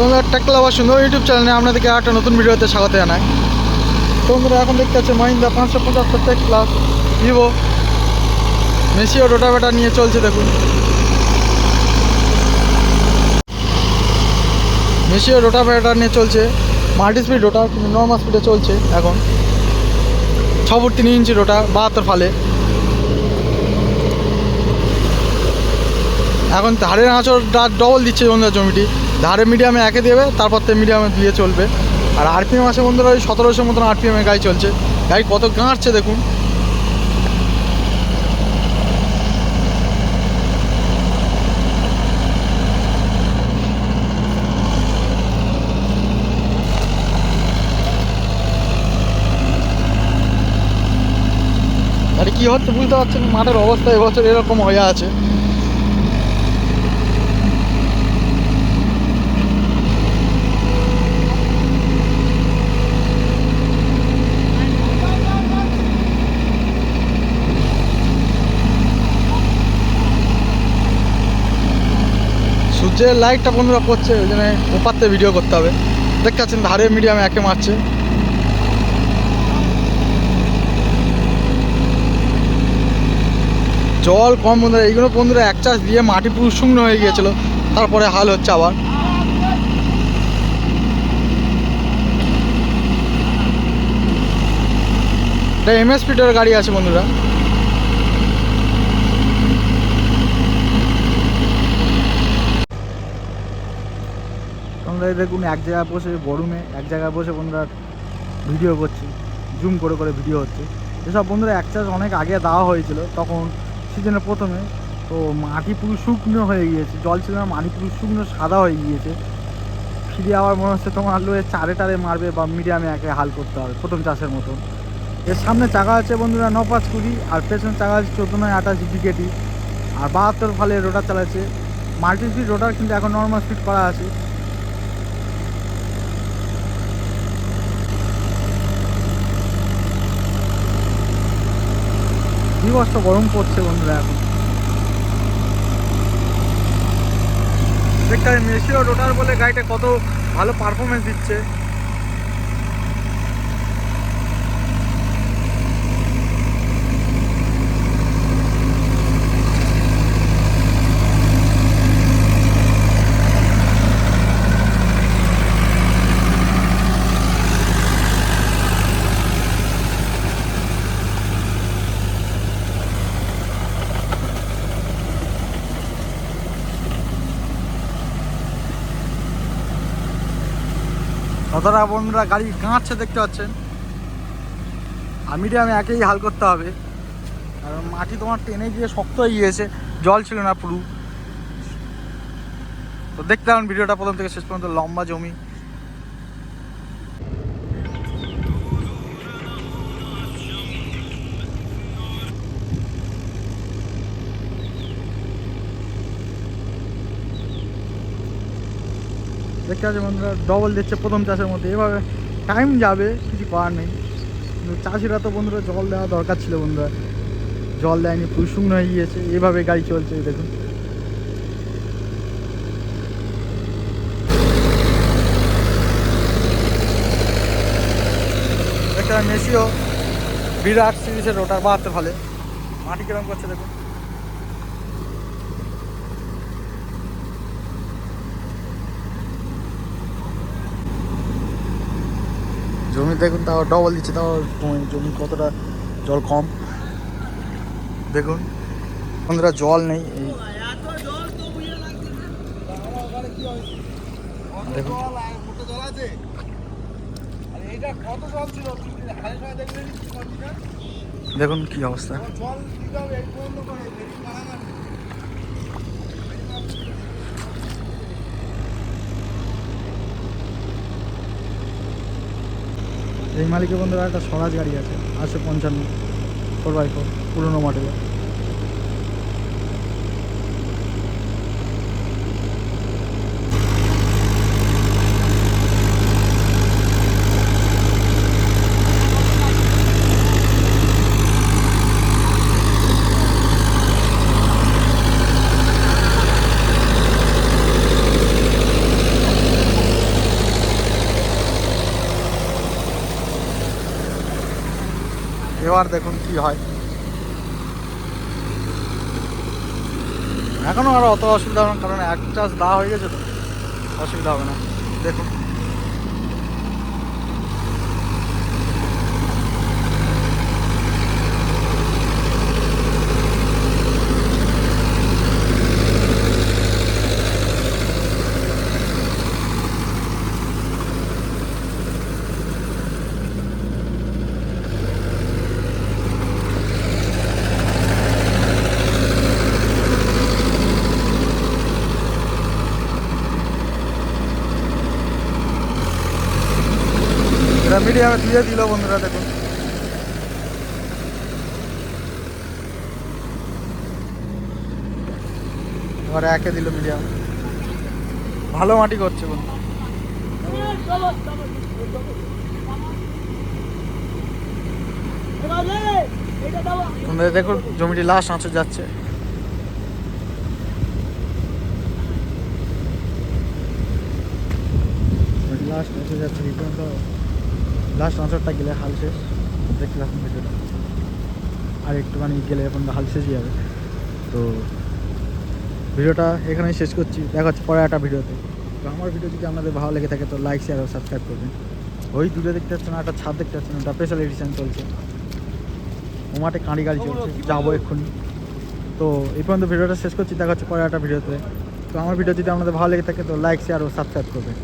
তোমাদের টেকলা বা সুন্দর ইউটিউব চ্যানেলে আপনাদেরকে একটা নতুন ভিডিওতে স্বাগত জানাই। তোমরা এখন দেখতে পাচ্ছ মহিন্দ্রা পাঁচশো পঁচাত্তর টেক প্লাস ভিভো মেসিও রোটাভেটা নিয়ে চলছে, দেখুন। মেসিও রোটাভেটা নিয়ে চলছে। মাল্টি স্পিড রোটার, কিন্তু নর্মাল স্পিডে চলছে এখন। ছ ফুট তিন ইঞ্চি রোটার, বাহাত্তর ফালে। এখন ধারের আঁচড় ডবল দিচ্ছে বন্ধুরা জমিটি। ধারে মিডিয়ামে একে দেবে, তারপর থেকে মিডিয়ামে দিয়ে চলবে। আর আরপিএম আছে বন্ধুরা, ওই সতেরোশো মতন আরপিএমে গাড়ি চলছে। গাড়ি কত গাঁটছে দেখুন। আরে কী হচ্ছে বুঝতে পারছেন মাঠের অবস্থা এবছর এরকম হয়ে আছে। সূর্যের লাইটটা বন্ধুরা পড়ছে ওই জন্য ওপারতে ভিডিও করতে হবে। দেখতে পাচ্ছেন ধারে মিডিয়ামে একে মারছে। জল কম বন্ধুরা, এইগুলো বন্ধুরা এক চাষ দিয়ে মাটি পুরো শুকনো হয়ে গিয়েছিল, তারপরে হাল হচ্ছে আবার। এটা এমএস পিটার গাড়ি আছে বন্ধুরা। এই দেখুন এক জায়গায় বসে গরমে এক জায়গায় বসে বন্ধুরা ভিডিও করছি জুম করে করে ভিডিও হচ্ছে। এসব বন্ধুরা এক চাষ অনেক আগে দেওয়া হয়েছিল, তখন সিজনের প্রথমে। তো মাটি পুরো শুকনো হয়ে গিয়েছে, জল ছিল না, মাটি পুরো শুকনো সাদা হয়ে গিয়েছে। ফিরে আবার মনে হচ্ছে তোমার লোয়ে চারে টারে মারবে বা মিডিয়ামে একে হাল করতে হবে, প্রথম চাষের মতন। এর সামনে চাকা আছে বন্ধুরা ন পাঁচ কুড়ি, আর পেছনে চাকা আছে চোদ্দ নয় আঠাশ বিকেটি আর বাহাত্তর ফালে রোটার চালাচ্ছে। মাল্টি স্পিড রোটার কিন্তু এখন নর্মাল স্পিড করা আছে। বিভস্ত গরম পড়ছে বন্ধুরা এখন। দেখতে মেশিও রোটার বলে গাড়িটা কত ভালো পারফরমেন্স দিচ্ছে। কতটা বন্ধুরা গাড়ি কাঁচছে দেখতে পাচ্ছেন? আমি আমি একেই হাল করতে হবে। কারণ মাটি তোমার টেনে গিয়ে শক্ত হয়ে গিয়েছে, জল ছিল না পুরু। তো দেখতে পাবেন ভিডিওটা প্রথম থেকে শেষ পর্যন্ত, লম্বা জমি। দেখতে পাচ্ছি বন্ধুরা ডবল দিচ্ছে প্রথম চাষের মধ্যে। এভাবে টাইম যাবে, কিছু করার নেই। কিন্তু চাষিরা তো বন্ধুরা, জল দেওয়া দরকার ছিল বন্ধুরা। জল দেয়নি, পুরো শুকনো হয়ে গিয়েছে। এভাবে গাড়ি চলছে দেখুন। একটা মেসিও বিরাট সিরিজের রোটার বাহাত্তর ফলে মাটি কিরম করছে দেখুন। জমি দেখুন, তাও ডবল দিচ্ছে, তাও জমি- কতটা জল কম? দেখুন বন্ধুরা জল নেই দেখুন। দেখুন কি অবস্থা। এই মালিকের বন্ধুরা একটা স্বরাজ গাড়ি আছে আটশো পঞ্চান্ন ফোর বাই ফোর পুরোনো মডেলের। এবার দেখুন কি হয়। এখনও আর অত অসুবিধা হবে না কারণ এক দা হয়ে গেছে তো। অসুবিধা হবে না। দেখুন। এটা মিডিয়ামে দিয়ে দিল বন্ধুরা, দেখুন। এবার একে দিল মিডিয়াম ভালো মাটি করছে বন্ধু। বন্ধুরা, দেখুন, জমিটি লাস্ট আঁচড় যাচ্ছে। লাস্ট আঁচড় যাচ্ছে লাস্ট আঁচড়টা গেলে হাল শেষ। থাকুন ভিডিওটা। আর একটুখানি গেলে এখন হাল শেষই যাবে তো ভিডিওটা এখানেই শেষ করছি। দেখা হচ্ছে পরে একটা ভিডিওতে। তো আমার ভিডিও যদি আপনাদের ভালো লেগে থাকে, তো লাইক শেয়ার ও সাবস্ক্রাইব করবেন। ওই দূরে দেখতে পাচ্ছেন, একটা ছাদ দেখতে পাচ্ছেন ওটা স্পেশাল এডিশন চলছে। ও মাঠে কাঁড়ি গাড়ি চলছে। যাব এক্ষুনি। তো এই পর্যন্ত ভিডিওটা শেষ করছি। দেখা হচ্ছে পরে একটা ভিডিওতে। তো আমার ভিডিও যদি আপনাদের ভালো লেগে থাকে, তো লাইক শেয়ার ও সাবস্ক্রাইব করবেন।